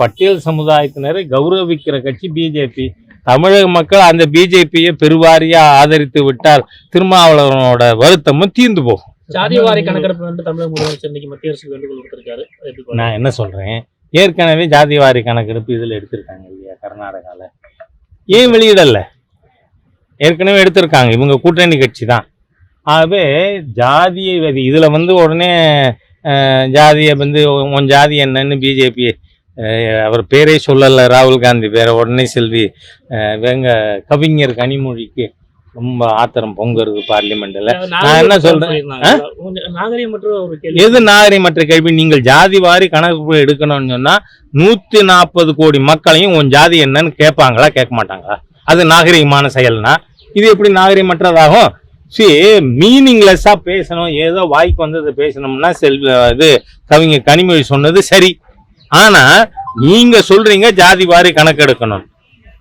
பட்டியல் சமுதாயத்தினரை கௌரவிக்கிற கட்சி பிஜேபி. தமிழக மக்கள் அந்த பிஜேபியை பெருவாரியா ஆதரித்து விட்டால் திருமாவளவனோட வருத்தமும் தீர்ந்து போகும். ஜாதிவாரி கணக்கெடுப்பு வந்து தமிழக முதலமைச்சர் இன்னைக்கு மத்திய அரசுக்கு வேண்டுகோள் பாக்குறீங்க? நான் என்ன சொல்றேன்? ஏற்கனவே ஜாதிவாரி கணக்கெடுப்பு இதில் எடுத்திருக்காங்க இல்லையா கர்நாடகால? ஏன் வெளியிடல? ஏற்கனவே எடுத்திருக்காங்க. இவங்க கூட்டணி கட்சி தான். ஆகவே ஜாதியை இதில் வந்து உடனே ஜாதியை வந்து உன் ஜாதி என்னன்னு பிஜேபி அவர் பேரே சொல்லலை. ராகுல் காந்தி பேரை உடனே செல்வி இவங்க கவிஞர் கனிமொழிக்கு ரொம்ப ஆத்திரம் பொங்குறது பார்லிமெண்ட்டில் நான் என்ன சொல்றேன்? எது நாகரிகமற்ற கேள்வி? நீங்கள் ஜாதி வாரி கணக்கு எடுக்கணும்னு சொன்னா நூத்தி நாற்பது கோடி மக்களையும் உன் ஜாதி என்னன்னு கேட்பாங்களா கேட்க மாட்டாங்களா? அது நாகரிகமான செயல்னா. இது எப்படி நாகரிகமற்றதாகும்? சி மீனிங்லெஸ்ஸா பேசணும். ஏதோ வாய்க்கு வந்தது பேசணும்னா செல்வ இது கவிஞர் கனிமொழி சொன்னது சரி. ஆனா நீங்க சொல்றீங்க ஜாதி வாரி கணக்கெடுக்கணும்.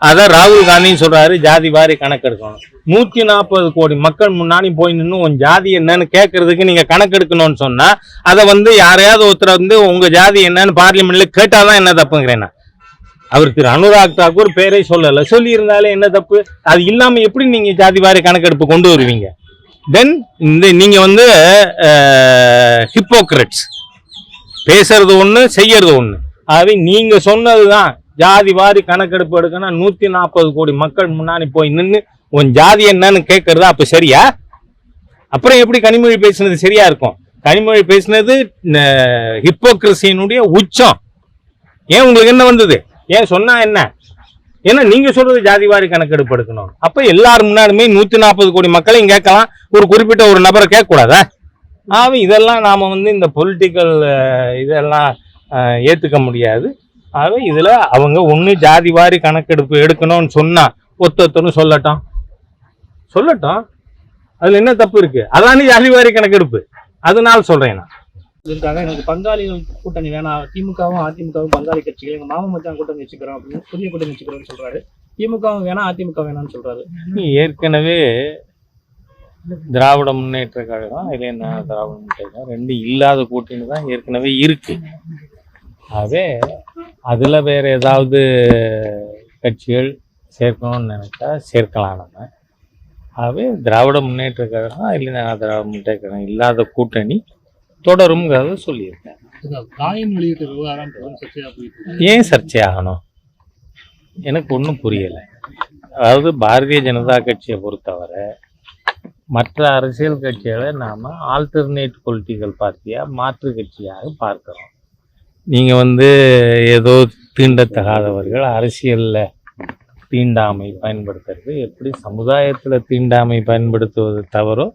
அதான் ராகுல் காந்தின்னு சொல்றாரு ஜாதி வாரி கணக்கெடுக்கணும். நூத்தி நாற்பது கோடி மக்கள் முன்னாடி போய் நின்று உன் ஜாதி என்னன்னு கேட்கறதுக்கு நீங்க கணக்கெடுக்கணும்னு சொன்னா அதை வந்து யாரையாவது ஒருத்தர் வந்து உங்க ஜாதி என்னன்னு பார்லிமெண்ட்ல கேட்டாதான் என்ன தப்புங்கிறேன் அவர் திரு அனுராக் தாக்கூர் பேரே சொல்லல. சொல்லி இருந்தாலே என்ன தப்பு? அது இல்லாம எப்படி நீங்க ஜாதி வாரி கணக்கெடுப்பு கொண்டு வருவீங்க? தென் இந்த நீங்க வந்து ஹிப்போக்ரட்ஸ் பேசுறது ஒண்ணு செய்யறது ஒண்ணு. ஆகவே நீங்க சொன்னதுதான். ஜாதி வாரி கணக்கெடுப்பு எடுக்கணும் நூத்தி நாற்பது கோடி மக்கள் முன்னாடி போய் நின்று உன் ஜாதி என்னன்னு கேட்கறதா அப்ப சரியா? அப்புறம் எப்படி கனிமொழி பேசுனது சரியா இருக்கும்? கனிமொழி பேசுனது ஹிப்போக்ரஸியினுடைய உச்சம். ஏன் உங்களுக்கு என்ன வந்தது? ஏன் சொன்னா என்ன? ஏன்னா நீங்க சொல்றது ஜாதிவாரி கணக்கெடுப்பு எடுக்கணும். அப்ப எல்லாரும் முன்னாடியுமே நூத்தி நாற்பது கோடி மக்களையும் கேட்கலாம். ஒரு குறிப்பிட்ட ஒரு நபரை கேட்க கூடாதா ஆக இதெல்லாம் நாம வந்து இந்த பொலிட்டிக்கல் இதெல்லாம் ஏத்துக்க முடியாது. ஆக இதுல அவங்க ஒண்ணு ஜாதிவாரி கணக்கெடுப்பு எடுக்கணும்னு சொன்னா ஒத்தொத்தரும் சொல்லட்டும். சொல்லட்டும். அதுல என்ன தப்பு இருக்கு? அதானே ஜாதிவாரி கணக்கெடுப்பு. அதனால சொல்றேன் நான். இருக்காங்க எனக்கு பங்காளிகள் கூட்டணி வேணாம் திமுகவும் அதிமுகவும் பங்காளி கட்சிகள். எங்க மாமா மச்சான் கூட்டணி வச்சுக்கிறோம் அப்படின்னு புதிய கூட்டணி வச்சுக்கிறோம்னு சொல்றாரு. திமுகவும் வேணாம் அதிமுக வேணாம்னு சொல்றாரு. ஏற்கனவே திராவிட முன்னேற்ற கழகம் இல்லை என்ன திராவிட முன்னேற்ற கழகம் ரெண்டு இல்லாத கூட்டணி தான் ஏற்கனவே இருக்கு. ஆகவே அதுல வேற ஏதாவது கட்சிகள் சேர்க்கணும்னு நினைச்சா சேர்க்கலாம் நம்ம. ஆகவே திராவிட முன்னேற்ற கழகம் இல்லை திராவிட முன்னேற்ற கழகம் இல்லாத கூட்டணி தொடரும்ங்கிறத சொல்லியிருக்கேன். ஏன் சர்ச்சை ஆகணும் எனக்கு ஒன்றும் புரியலை. அதாவது பாரதிய ஜனதா கட்சியை பொறுத்தவரை மற்ற அரசியல் கட்சிகளை நாம் ஆல்டர்னேட் பொலிட்டிக்கல் பார்ட்டியாக மாற்று கட்சியாக பார்க்குறோம். நீங்கள் வந்து ஏதோ தீண்டத்தகாதவர்கள் அரசியலில் தீண்டாமை பயன்படுத்துறது எப்படி சமுதாயத்தில் தீண்டாமை பயன்படுத்துவது தவறோ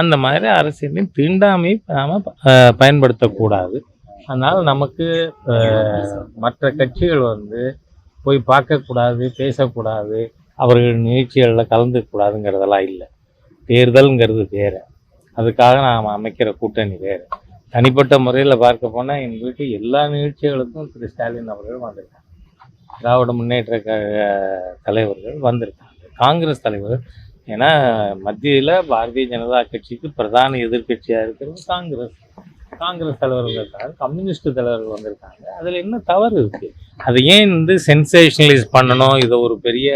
அந்த மாதிரி அரசியலையும் தீண்டாமை நாம் பயன்படுத்தக்கூடாது. அதனால் நமக்கு மற்ற கட்சிகள் வந்து போய் பார்க்கக்கூடாது பேசக்கூடாது அவர்கள் நிகழ்ச்சிகளில் கலந்துக்கூடாதுங்கிறதெல்லாம் இல்லை. தேர்தல்ங்கிறது வேறு. அதுக்காக நாம் அமைக்கிற கூட்டணி வேறு. தனிப்பட்ட முறையில் பார்க்க போனால் எங்கள் வீட்டு எல்லா நிகழ்ச்சிகளுக்கும் திரு ஸ்டாலின் அவர்கள் வந்திருக்காங்க. திராவிட முன்னேற்ற கழக தலைவர்கள் வந்திருக்காங்க. காங்கிரஸ் தலைவர். ஏன்னா மத்தியில் பாரதிய ஜனதா கட்சிக்கு பிரதான எதிர்க்கட்சியாக இருக்கிறது காங்கிரஸ். காங்கிரஸ் தலைவர்கள் இருக்காங்க கம்யூனிஸ்ட் தலைவர்கள் வந்திருக்காங்க. அதில் என்ன தவறு இருக்கு? அதை ஏன் வந்து சென்சேஷனலைஸ் பண்ணணும்? இதை ஒரு பெரிய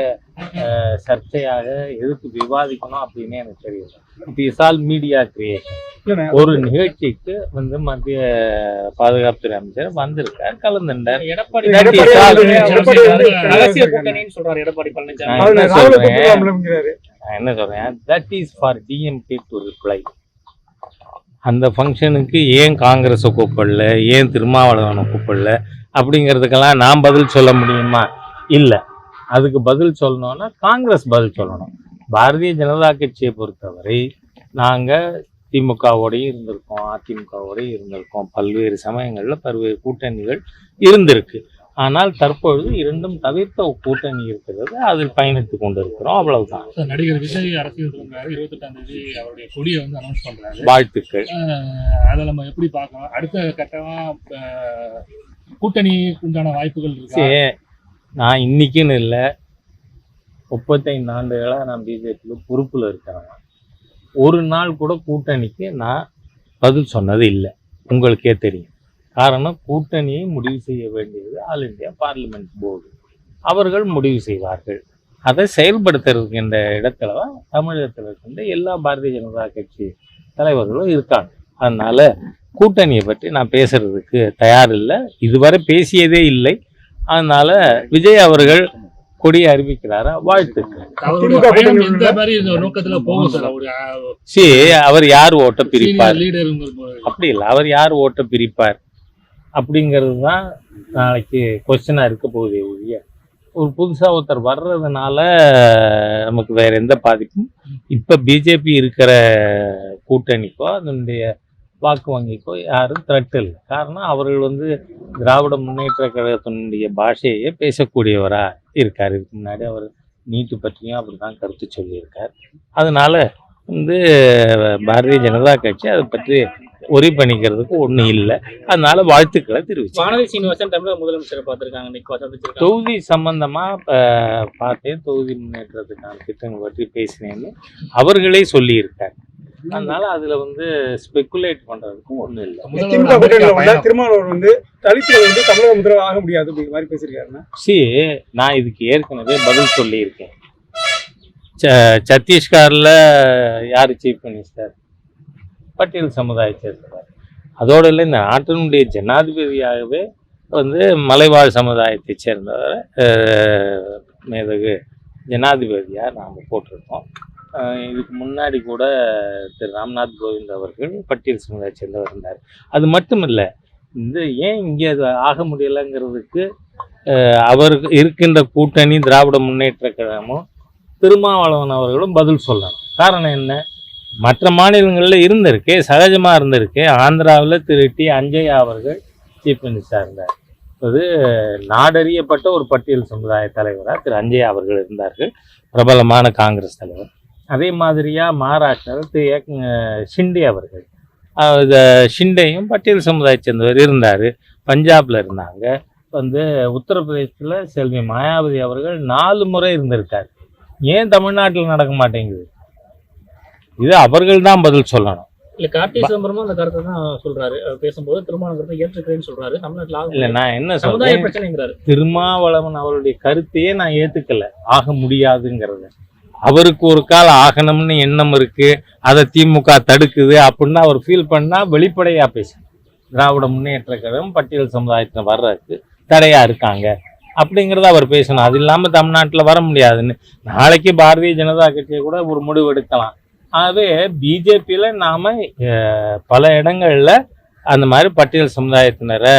சர்ச்சையாக எதுக்கு விவாதிக்கணும் அப்படின்னு எனக்கு தெரியல. It is all media creation ஒரு நிகழ்ச்சிக்கு வந்து மத்திய பாதுகாப்புத்துறை அமைச்சர் வந்திருக்கார் கலந்துட்டார். எடப்பாடி என்ன சொல்றேன்? That is for DMK to reply அந்த ஃபங்க்ஷனுக்கு ஏன் காங்கிரஸை கூப்பிடல? ஏன் திருமாவளவனை கூப்பிடல? அப்படிங்கிறதுக்கெல்லாம் நான் பதில் சொல்ல முடியுமா? இல்லை. அதுக்கு பதில் சொல்லணும்னா காங்கிரஸ் பதில் சொல்லணும். பாரதிய ஜனதா கட்சியை பொறுத்தவரை நாங்கள் திமுகவோடையும் இருந்திருக்கோம் அதிமுகவோடையும் இருந்திருக்கோம். பல்வேறு சமயங்களில் பல்வேறு கூட்டணிகள் இருந்திருக்கு. ஆனால் தற்பொழுது இரண்டும் தவிர்த்த கூட்டணி இருக்கிறது. அதில் பயணித்து கொண்டிருக்கிறோம். அவ்வளவுதான். நடிகர் விஜய் அரசியல் இருபத்தெட்டாம் தேதி அவருடைய கொடியை வந்து அனௌன்ஸ் பண்றாரு. வாழ்த்துக்கள். அதை நம்ம எப்படி பார்க்கலாம்? அடுத்த கட்டமா கூட்டணி உண்டான வாய்ப்புகள் இருக்கா? நான் இன்னைக்குன்னு இல்லை. முப்பத்தைந்து ஆண்டுகளாக நான் பிஜேபியில் பொறுப்பில் இருக்கிறேன். ஒரு நாள் கூட கூட்டணிக்கு நான் பதில் சொன்னது இல்லை. உங்களுக்கே தெரியும். காரணம் கூட்டணியை முடிவு செய்ய வேண்டியது ஆல் இந்தியா பார்லிமெண்ட் போர்டு அவர்கள் முடிவு செய்வார்கள். அதை செயல்படுத்துறதுக்கு இந்த இடத்துல தான் தமிழகத்தில் இருக்கின்ற எல்லா பாரதிய ஜனதா கட்சி தலைவர்களும் இருக்காங்க. அதனால கூட்டணியை பற்றி நான் பேசுறதுக்கு தயார் இல்லை இதுவரை பேசியதே இல்லை. அதனால விஜய் அவர்கள் கொடியை அறிவிக்கிறாரா? வாழ்த்துக்கள். அவர் யார் ஓட்ட பிரிப்பார்? அப்படி இல்லை அவர் யார் ஓட்ட பிரிப்பார்? அப்படிங்கிறது தான் நாளைக்கு கொஸ்டினாக இருக்க போகுதே ஒழிய. ஒரு புதுசாக ஒருத்தர் வர்றதுனால நமக்கு வேற எந்த பாதிப்பும் இப்போ பிஜேபி இருக்கிற கூட்டணிக்கோ அதனுடைய வாக்கு வங்கிக்கோ யாரும் த்ரெட் இல்லை. காரணம் அவர்கள் வந்து திராவிட முன்னேற்ற கழகத்தினுடைய பாஷையே பேசக்கூடியவராக இருக்கார். இதுக்கு முன்னாடி அவர் நீட்டு பற்றியும் அப்படி தான் கருத்து சொல்லியிருக்கார். அதனால் வந்து பாரதிய ஜனதா கட்சி அதை பற்றி ஒரி பண்ணிக்கிறதுக்கு ஒன்றும் இல்லை. அதனால வாழ்த்துக்களை தெரிவிச்சு வானதி சீனிவாசன் தமிழக முதலமைச்சரை பார்த்திருக்காங்க. தொகுதி சம்பந்தமா அஹ், பார்த்தேன் தொகுதி முன்னேற்றத்துக்கான திட்டங்கள் பற்றி பேசினேன்னு அவர்களே சொல்லியிருக்காங்க. அதனால அதுல வந்து ஸ்பெகுலேட் பண்றதுக்கும் ஒன்றும் இல்லை. திமுக கூட்டணியில திருமாவளவன் வந்து தலித்துகள் வந்து தமிழக முதல்வர் ஆக முடியாது அப்படிங்கிற மாதிரி பேசியிருக்காருன்னா? சி நான் இதுக்கு ஏற்கனவே பதில் சொல்லியிருக்கேன். ச- சத்தீஸ்கர்ல யார் சீஃப் மினிஸ்டர் பட்டியல் சமுதாயத்தை சேர்ந்தவர் அதோடு இல்லை இந்த நாட்டினுடைய ஜனாதிபதியாகவே வந்து மலைவாழ் சமுதாயத்தை சேர்ந்தவர் மேதகு ஜனாதிபதியாக நாம் போட்டிருக்கோம். இதுக்கு முன்னாடி கூட திரு ராம்நாத் கோவிந்த் அவர்கள் பட்டியல் சமுதாயத்தை சேர்ந்தவர் இருந்தார். அது மட்டும் இல்லை இந்த ஏன் இங்கே அது ஆக முடியலைங்கிறதுக்கு அவர் இருக்கின்ற கூட்டணி திராவிட முன்னேற்ற கழகமும் திருமாவளவன் அவர்களும் பதில் சொல்லணும். காரணம் என்ன? மற்ற மாநிலங்களில் இருந்திருக்கு சகஜமாக இருந்திருக்கு. ஆந்திராவில் திரு டி. அஞ்சயா அவர்கள் சீஃப் மினிஸ்டராக இருந்தார். அது நாடறியப்பட்ட ஒரு பட்டியல் சமுதாய தலைவராக திரு அஞ்சயா அவர்கள் இருந்தார்கள். பிரபலமான காங்கிரஸ் தலைவர். அதே மாதிரியாக மகாராஷ்டிராவில் திரு ஏக் ஷிண்டே அவர்கள். இந்த ஷிண்டேயும் பட்டியல் சமுதாயத்தை சேர்ந்தவர் இருந்தார். பஞ்சாபில் இருந்தாங்க. வந்து உத்தரப்பிரதேசத்தில் செல்வி மாயாவதி அவர்கள் நாலு முறை இருந்திருக்கார். ஏன் தமிழ்நாட்டில் நடக்க மாட்டேங்குது? இது அவர்கள் தான் பதில் சொல்லணும். இல்ல கார்த்தி சிதம்பரமும் அந்த கருத்தை தான் சொல்றாரு. அவர் பேசும்போது கருத்தை ஏற்றுக்கிறேன்னு சொல்றாரு. தமிழ்நாட்டில் ஆக இல்லை நான் என்ன சொல்றேன்? பிரச்சனைங்கிறாரு. திருமாவளவன் அவருடைய கருத்தையே நான் ஏத்துக்கல. ஆக முடியாதுங்கிறத. அவருக்கு ஒரு கால ஆகணும்னு எண்ணம் இருக்கு. அதை திமுக தடுக்குது அப்படின்னு அவர் ஃபீல் பண்ணா வெளிப்படையா பேசணும் திராவிட முன்னேற்ற கழகம் பட்டியல் சமுதாயத்தில் வர்றதுக்கு தடையா இருக்காங்க. அப்படிங்கிறத அவர் பேசணும். அது இல்லாம தமிழ்நாட்டில் வர முடியாதுன்னு. நாளைக்கு பாரதிய ஜனதா கட்சியை கூட ஒரு முடிவு எடுக்கலாம். ஆகவே பிஜேபியில் நாம் பல இடங்களில் அந்த மாதிரி பட்டியல் சமுதாயத்தினரை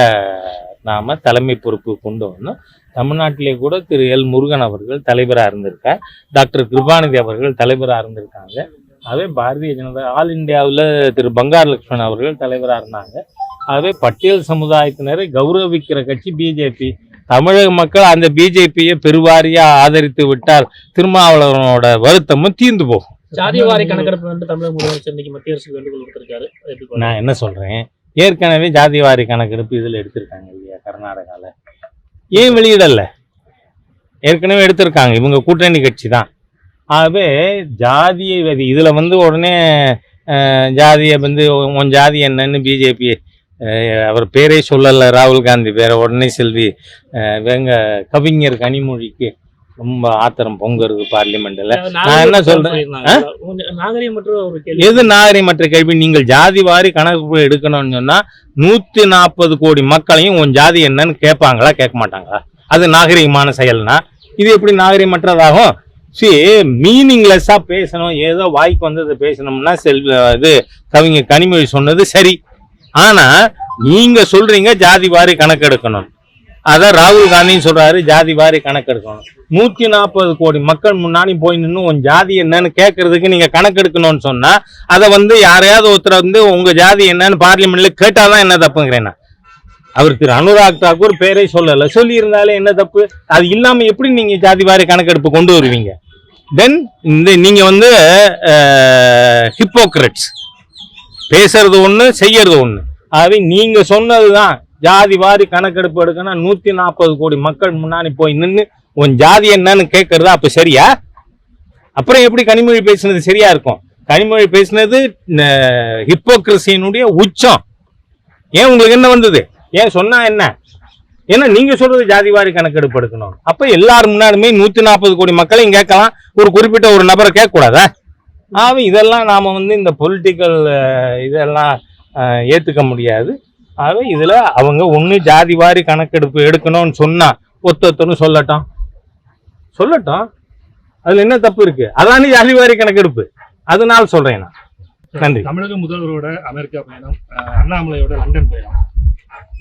நாம் தலைமை பொறுப்பு கொண்டு வந்தோம். தமிழ்நாட்டிலே கூட திரு எல் முருகன் அவர்கள் தலைவராக இருந்திருக்கார். டாக்டர் கிருபாநிதி அவர்கள் தலைவராக இருந்திருக்காங்க. அதே பாரதிய ஜனதா ஆல் இந்தியாவில் திரு பங்கார் லக்ஷ்மண் அவர்கள் தலைவராக இருந்தாங்க. ஆகவே பட்டியல் சமுதாயத்தினரை கௌரவிக்கிற கட்சி பிஜேபி தமிழக மக்கள் அந்த பிஜேபியை பெருவாரியாக ஆதரித்து விட்டால் திருமாவளவனோட வருத்தமும் தீர்ந்து போகும். ஜாதிவாரி கணக்கெடுப்பு வந்து தமிழக முதலமைச்சர் இன்னைக்கு மத்திய அரசு வேண்டுகோள் விடுத்திருக்காரு. நான் என்ன சொல்றேன்? ஏற்கனவே ஜாதிவாரி கணக்கெடுப்பு இதில் எடுத்திருக்காங்க இல்லையா கர்நாடகாவில் ஏன் வெளியிடல? ஏற்கனவே எடுத்திருக்காங்க. இவங்க கூட்டணி கட்சி தான். ஆகவே ஜாதியை வதி இதில் வந்து உடனே ஜாதியை வந்து உன் ஜாதி என்னன்னு பிஜேபி அவர் பேரே சொல்லலை. ராகுல் காந்தி பேரை உடனே செல்வி அஹ், வேங்க கவிஞர் கனிமொழிக்கு ரொம்ப ஆத்திரம் பொங்குறது பார்லிமெண்ட்டில் நான் என்ன சொல்றேன்? எது நாகரிகமற்ற கேள்வி? நீங்கள் ஜாதி வாரி கணக்கு எடுக்கணும்னு சொன்னா நூத்தி நாற்பது கோடி மக்களையும் உன் ஜாதி என்னன்னு கேட்பாங்களா கேட்க மாட்டாங்களா? அது நாகரிகமான செயல்னா? இது எப்படி நாகரிகமற்றதாகும்? சி மீனிங்லெஸ்ஸா பேசணும் ஏதோ வாய்க்கு வந்ததை பேசணும்னா செல் இது கவிஞர் கனிமொழி சொன்னது சரி. ஆனா நீங்க சொல்றீங்க ஜாதி வாரி கணக்கெடுக்கணும். அதான் ராகுல் காந்தியும் சொல்றாரு ஜாதி வாரி கணக்கெடுக்கணும் நூத்தி நாற்பது கோடி மக்கள் முன்னாடி போய் நின்று உன் ஜாதி என்னன்னு கேட்கறதுக்கு நீங்க கணக்கெடுக்கணும்னு சொன்னா அதை வந்து யாரையாவது ஒருத்தர் வந்து உங்க ஜாதி என்னன்னு பார்லிமெண்ட்ல கேட்டாதான் என்ன தப்புங்கிறேன் அவருக்கு அவர் திரு அனுராக் தாக்கூர் பேரே சொல்லல. சொல்லி இருந்தாலே என்ன தப்பு? அது இல்லாம எப்படி நீங்க ஜாதி வாரி கணக்கெடுப்பு கொண்டு வருவீங்க? தென் இந்த நீங்க வந்து ஹிப்போக்ரட்ஸ் பேசுறது ஒண்ணு செய்யறது ஒண்ணு. ஆகவே நீங்க சொன்னதுதான் ஜாதி வாரி கணக்கெடுப்பு எடுக்கணும் நூத்தி நாற்பது கோடி மக்கள் முன்னாடி போய் நின்று உன் ஜாதி என்னன்னு கேட்கறதா அப்ப சரியா? அப்புறம் எப்படி கனிமொழி பேசுனது சரியா இருக்கும்? கனிமொழி பேசுனது ஹிப்போக்ரஸியினுடைய உச்சம். ஏன் உங்களுக்கு என்ன வந்தது? ஏன் சொன்னா என்ன? ஏன்னா நீங்க சொல்றது ஜாதிவாரி கணக்கெடுப்பு எடுக்கணும். அப்ப எல்லாரும் முன்னாடியுமே நூத்தி நாற்பது கோடி மக்களையும் கேட்கலாம். ஒரு குறிப்பிட்ட ஒரு நபரை கேட்க கூடாதா ஆக இதெல்லாம் நாம வந்து இந்த பொலிட்டிக்கல் இதெல்லாம் ஏத்துக்க முடியாது. ஆக இதுல அவங்க ஒண்ணு ஜாதிவாரி கணக்கெடுப்பு எடுக்கணும்னு சொன்னா ஒத்தொத்தரும் சொல்லட்டும். சொல்லட்டும். அதுல என்ன தப்பு இருக்கு? அதானே ஜாதிவாரி கணக்கெடுப்பு. அதனால சொல்றேன் நான். நன்றி. தமிழக முதல்வரோட அமெரிக்கா பயணம் அண்ணாமலையோட லண்டன் பயணம்.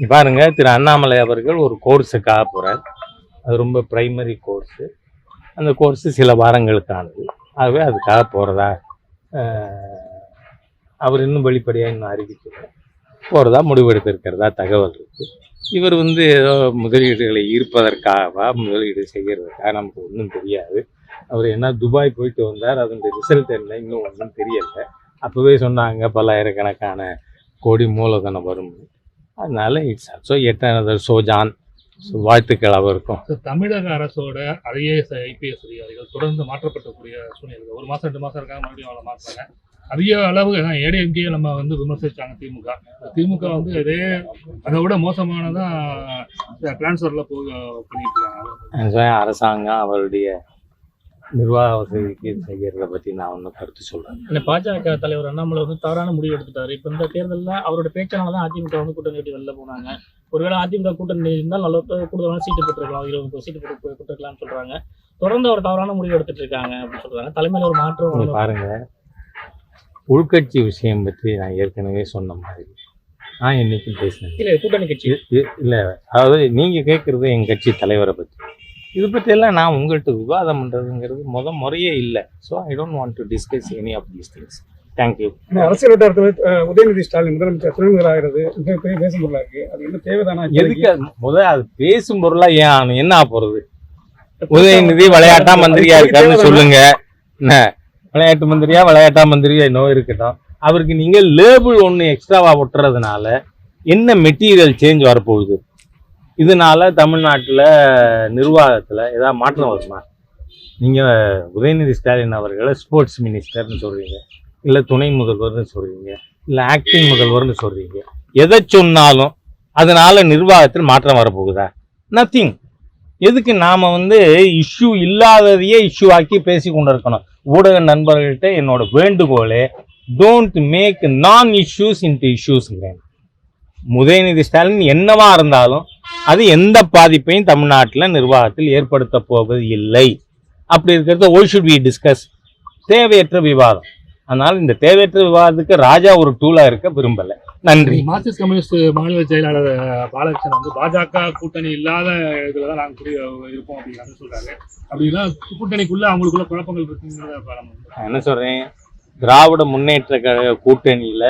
பாருங்க திரு அண்ணாமலை அவர்கள் ஒரு கோர்ஸுக்காக போறார். அது ரொம்ப பிரைமரி கோர்ஸு அந்த கோர்ஸ் சில வாரங்களுக்கானது. ஆகவே அதுக்காக அஹ், அவர் இன்னும் வெளிப்படையாக இன்னும் அறிவிக்கல. போகிறதா முடிவெடுத்திருக்கிறதா தகவல் இருக்கு. இவர் வந்து ஏதோ முதலீடுகளை ஈர்ப்பதற்காகவா முதலீடு செய்கிறதுக்காக நமக்கு ஒன்றும் தெரியாது. அவர் என்ன துபாய் போயிட்டு வந்தார் அதனுடைய ரிசல்ட் என்ன இன்னும் ஒன்றும் தெரியலை. அப்போவே சொன்னாங்க பல்லாயிரக்கணக்கான கோடி மூலதனம் வரும். அதனால இட்ஸ் ஆல்சோ எட்டனதர் சோஜான் வாழ்த்துக்கள் அவருக்கும். தமிழக அரசோட ஐஏஎஸ் ஐபிஎஸ் அதிகாரிகள் தொடர்ந்து மாற்றப்படக்கூடிய சூழ்நிலை ஒரு மாதம் ரெண்டு மாதம் இருக்காங்க மறுபடியும் அவளை மாற்றாங்க அதிக அளவு ஏடிஎம்கே நம்ம வந்து விமர்சிச்சாங்க திமுக. திமுக வந்து இதே அதை விட மோசமானதான் டிரான்ஸ்ஃபர்ல போக பண்ணிட்டு இருக்காங்க அரசாங்கம் அவருடைய நிர்வாக வசதிக்கு செய்கிறத பற்றி நான் ஒன்றும் கருத்து சொல்கிறேன் பாஜக தலைவர் அண்ணாமலை வந்து தவறான முடிவு எடுத்துட்டாரு. இப்ப இந்த தேர்தலில் அவரோட பேச்சால தான் அதிமுக வந்து கூட்டணி கட்டி வெளில போனாங்க. ஒருவேளை அதிமுக கூட்டணி இருந்தால் நல்ல கூடுதலான சீட்டு பெற்றிருக்கலாம் இருபது சீட்டு பெற்று பெற்றிருக்கலாம்னு சொல்றாங்க. தொடர்ந்து அவர் தவறான முடிவு எடுத்துட்டு இருக்காங்க அப்படின்னு சொல்றாங்க. தலைமையில ஒரு மாற்றம் இங்க வரணும். பாருங்க. உள்கட்சி விஷயம் பற்றி நான் ஏற்கனவே சொன்ன மாதிரி. நான் இன்னைக்கும் பேசினேன். இல்ல கூட்டணி கட்சி. இல்ல. அதாவது நீங்க கேட்கறது எங்க கட்சி தலைவரை பத்தி. இது பத்தி எல்லாம் நான் உங்கள்கிட்ட விவாதம் பண்றதுங்கிறது முத முறையே இல்லை. So I don't want to discuss any of these things thank you அரசியல் வட்டாரத்தில் உதயநிதி ஸ்டாலின் முதலமைச்சர் துணை முதலாகிறது மிக பெரிய பேசும் பொருளா இருக்கு? அது என்ன தேவைதானா? எதுக்கு அது முத அது பேசும் பொருளா ஏன்? என்ன ஆகப் போறது? உதயநிதி விளையாட்டா மந்திரியா இருக்காருன்னு சொல்லுங்க. என்ன விளையாட்டு மந்திரியா விளையாட்டா மந்திரியா என்னவோ இருக்கட்டும். அவருக்கு நீங்க லேபிள் ஒன்று எக்ஸ்ட்ராவா ஒட்டுறதுனால என்ன மெட்டீரியல் சேஞ்ச் வரப்போகுது? இதனால தமிழ்நாட்டில் நிர்வாகத்தில் ஏதாவது மாற்றம் வருமா? நீங்கள் உதயநிதி ஸ்டாலின் அவர்களை ஸ்போர்ட்ஸ் மினிஸ்டர்னு சொல்கிறீங்க இல்லை துணை முதல்வர்னு சொல்கிறீங்க இல்லை ஆக்டிங் முதல்வர்னு சொல்கிறீங்க எதை சொன்னாலும் அதனால் நிர்வாகத்தில் மாற்றம் வரப்போகுதா? நத்திங் எதுக்கு நாம் வந்து இஷ்யூ இல்லாததையே இஷ்யூ ஆக்கி பேசி கொண்டு இருக்கணும் ஊடக நண்பர்கள்ட்ட என்னோட வேண்டுகோளே don't make non issues into இஷ்யூஸ்ங்கிறேன் Udhayanidhi Stalin என்னவா இருந்தாலும் அது எந்த பாதிப்பையும் தமிழ்நாட்டில் நிர்வாகத்தில் ஏற்படுத்த போவது இல்லை. அப்படி இருக்கிறத ஒய் ஷுட் வி டிஸ்கஸ் தேவையற்ற விவாதம். அதனால் இந்த தேவையற்ற விவாதத்துக்கு ராஜா ஒரு டூலாக இருக்க விரும்பலை. நன்றி. மார்க்சிஸ்ட் கம்யூனிஸ்ட் மாநில செயலாளர் பாலகிருஷ்ணன் வந்து பாஜக கூட்டணி இல்லாத இதுல தான் நாங்க புரிய இருப்போம் அப்படின்னு சொல்றாரு. அப்படின்னா கூட்டணிக்குள்ள அவங்களுக்குள்ள குழப்பங்கள் இருக்குங்கிறத நான் என்ன சொல்றேன்? திராவிட முன்னேற்ற கழக கூட்டணியில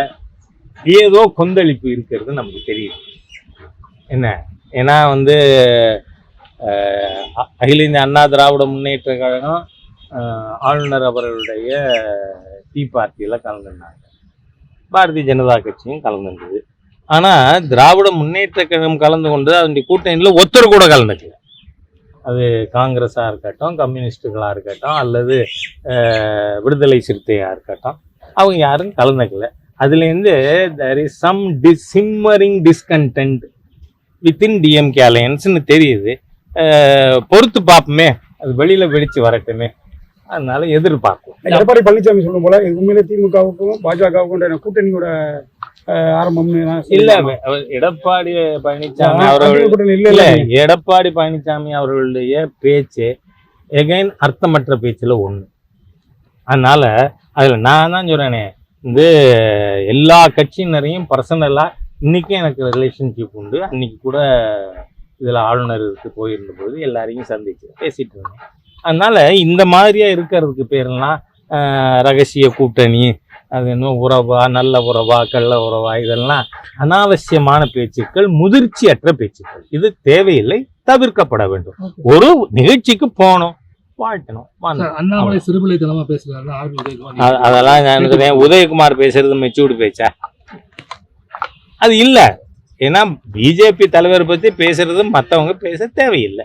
ஏதோ கொந்தளிப்பு இருக்கிறது நமக்கு தெரியுது என்ன? ஏன்னா வந்து அகில இந்திய அண்ணா திராவிட முன்னேற்ற கழகம் ஆளுநர் அவர்களுடைய டீ பார்ட்டியில் கலந்துருந்தாங்க. பாரதிய ஜனதா கட்சியும் கலந்துருந்தது ஆனால் திராவிட முன்னேற்ற கழகம் கலந்து கொண்டு அதனுடைய கூட்டணியில் ஒருத்தர் கூட கலந்துக்கல. அது காங்கிரஸாக இருக்கட்டும் கம்யூனிஸ்டுகளாக இருக்கட்டும் அல்லது விடுதலை சிறுத்தையாக இருக்கட்டும் அவங்க யாரும் கலந்துக்கல. அதுலேருந்து there is some dis simmering discontent within DMK அலையன்ஸ்னு தெரியுது. பொறுத்து பார்ப்போமே. அது வெளியில் வெடித்து வரட்டுமே. அதனால எதிர்பார்ப்போம் எடப்பாடி பழனிசாமி சொல்லும் போல உண்மையிலே திமுகவுக்கும் பாஜகவுக்கும் கூட்டணியோட ஆரம்பம்னு இல்ல எடப்பாடி பழனிசாமி அவர்கள் இல்ல எடப்பாடி பழனிசாமி அவர்களுடைய பேச்சு எகைன் அர்த்தமற்ற பேச்சுல ஒண்ணு. அதனால அதுல நான் தான் சொல்றேனே இந்த எல்லா கட்சியினரையும் பர்சனலா இன்னைக்கு எனக்கு ரிலேஷன்ஷிப் உண்டு. அன்னைக்கு கூட இதுல ஆளுநருக்கு போயிருந்த போது எல்லாரையும் சந்திச்சு பேசிட்டு இருந்தேன் அதனால இந்த மாதிரியா இருக்கிறதுக்கு பேரெல்லாம் ஆஹ், ரகசிய கூட்டணி அது இன்னும் உறவா நல்ல உறவா கள்ள உறவா இதெல்லாம் அனாவசியமான பேச்சுக்கள் முதிர்ச்சியற்ற பேச்சுக்கள். இது தேவையில்லை தவிர்க்கப்பட வேண்டும். ஒரு நிகழ்ச்சிக்கு போகணும் வாழ்த்தணும் அதெல்லாம் நான் நினைக்கிறேன் உதயகுமார் பேசுறது மெச்சூர்டு பேச்சா? அது இல்ல. ஏன்னா பிஜேபி தலைவர் பத்தி பேசுறது மத்தவங்க பேச தேவையில்லை.